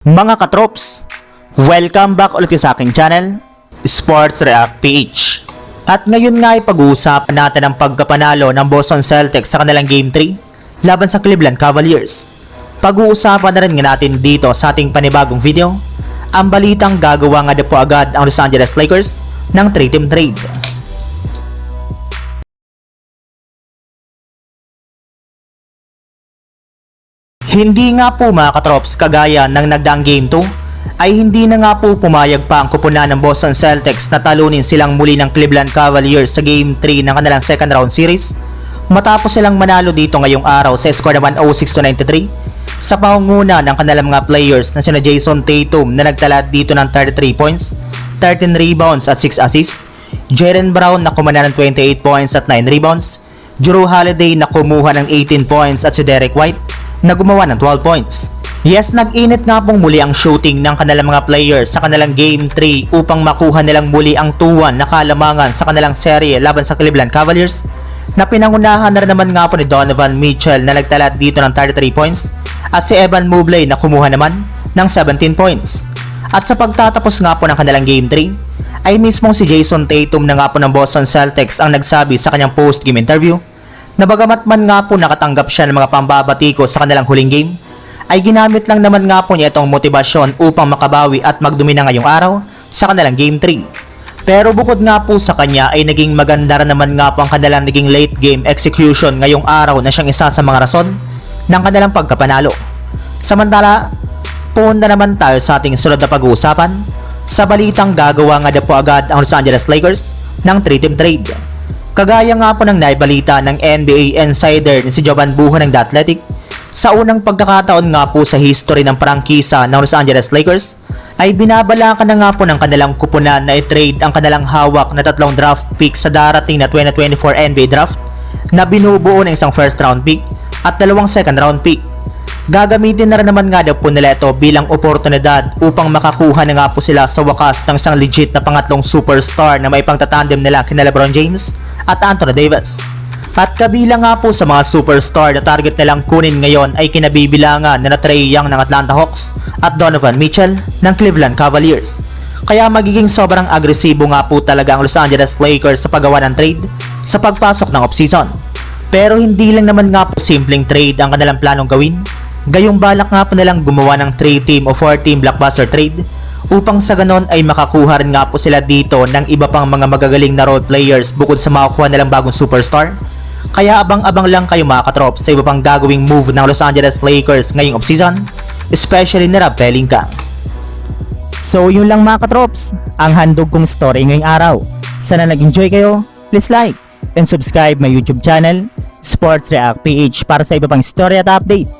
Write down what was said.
Mga katrops, welcome back ulit sa aking channel, Sports React PH. At ngayon nga ay pag-uusapan natin ang pagkapanalo ng Boston Celtics sa kanilang Game 3 laban sa Cleveland Cavaliers. Pag-uusapan na rin nga natin dito sa ating panibagong video, ang balitang gagawa nga na po agad ang Los Angeles Lakers ng 3-team trade. Hindi nga po mga katrops kagaya ng nagdaang Game 2 ay hindi na nga po pumayag pa ang kupunan ng Boston Celtics na talunin silang muli ng Cleveland Cavaliers sa Game 3 ng kanilang second round series matapos silang manalo dito ngayong araw sa score na 106 to 93 sa pangunguna ng kanilang mga players na sina Jason Tatum na nagtala dito ng 33 points, 13 rebounds at 6 assists, Jaren Brown na kumana ng 28 points at 9 rebounds, Drew Holiday na kumuha ng 18 points at si Derek White na gumawa ng 12 points. Yes, nag-init nga pong muli ang shooting ng kanilang mga players sa kanilang Game 3 upang makuha nilang muli ang 2-1 na kalamangan sa kanilang serye laban sa Cleveland Cavaliers na pinangunahan na rin naman nga po ni Donovan Mitchell na nagtala dito ng 33 points at si Evan Mobley na kumuha naman ng 17 points. At sa pagtatapos nga po ng kanilang Game 3 ay mismong si Jason Tatum na nga po ng Boston Celtics ang nagsabi sa kanyang post-game interview na bagamat man nga po nakatanggap siya ng mga pambabatiko sa kanilang huling game, ay ginamit lang naman nga po niya itong motibasyon upang makabawi at magdumi na ngayong araw sa kanilang Game 3. Pero bukod nga po sa kanya ay naging maganda rin naman nga po ang kanilang naging late game execution ngayong araw na siyang isa sa mga rason ng kanilang pagkapanalo. Samantala, punta naman tayo sa ating sunod na pag-uusapan sa balitang gagawa nga na po agad ang Los Angeles Lakers ng 3-team trade. Kagaya nga po ng naibalita ng NBA insider ni si Jovan Buho ng The Athletic, sa unang pagkakataon nga po sa history ng prangkisa ng Los Angeles Lakers, ay binabalakan na nga po ng kanilang kupunan na i-trade ang kanilang hawak na tatlong draft pick sa darating na 2024 NBA draft na binubuo ng isang first round pick at dalawang second round pick. Gagamitin na rin naman nga daw po nila ito bilang oportunidad upang makakuha na nga po sila sa wakas ng isang legit na pangatlong superstar na may pangtatandem nila kina Lebron James at Anthony Davis. At kabilang nga po sa mga superstar na target nilang kunin ngayon ay kinabibilangan na na Trey Young ng Atlanta Hawks at Donovan Mitchell ng Cleveland Cavaliers. Kaya magiging sobrang agresibo nga po talaga ang Los Angeles Lakers sa paggawa ng trade sa pagpasok ng offseason. Pero hindi lang naman nga po simpleng trade ang kanilang planong gawin. Gayong balak nga po nilang gumawa ng 3-team o 4-team blockbuster trade upang sa ganon ay makakuha rin nga po sila dito ng iba pang mga magagaling na role players bukod sa makakuha nilang bagong superstar. Kaya abang-abang lang kayo mga katrop sa iba pang gagawing move ng Los Angeles Lakers ngayong offseason, especially ni Rob Pelinka. So yun lang mga katrops, ang handog kong story ngayong araw. Sana nag-enjoy kayo, please like and subscribe my YouTube channel, Sports React PH para sa iba pang story at update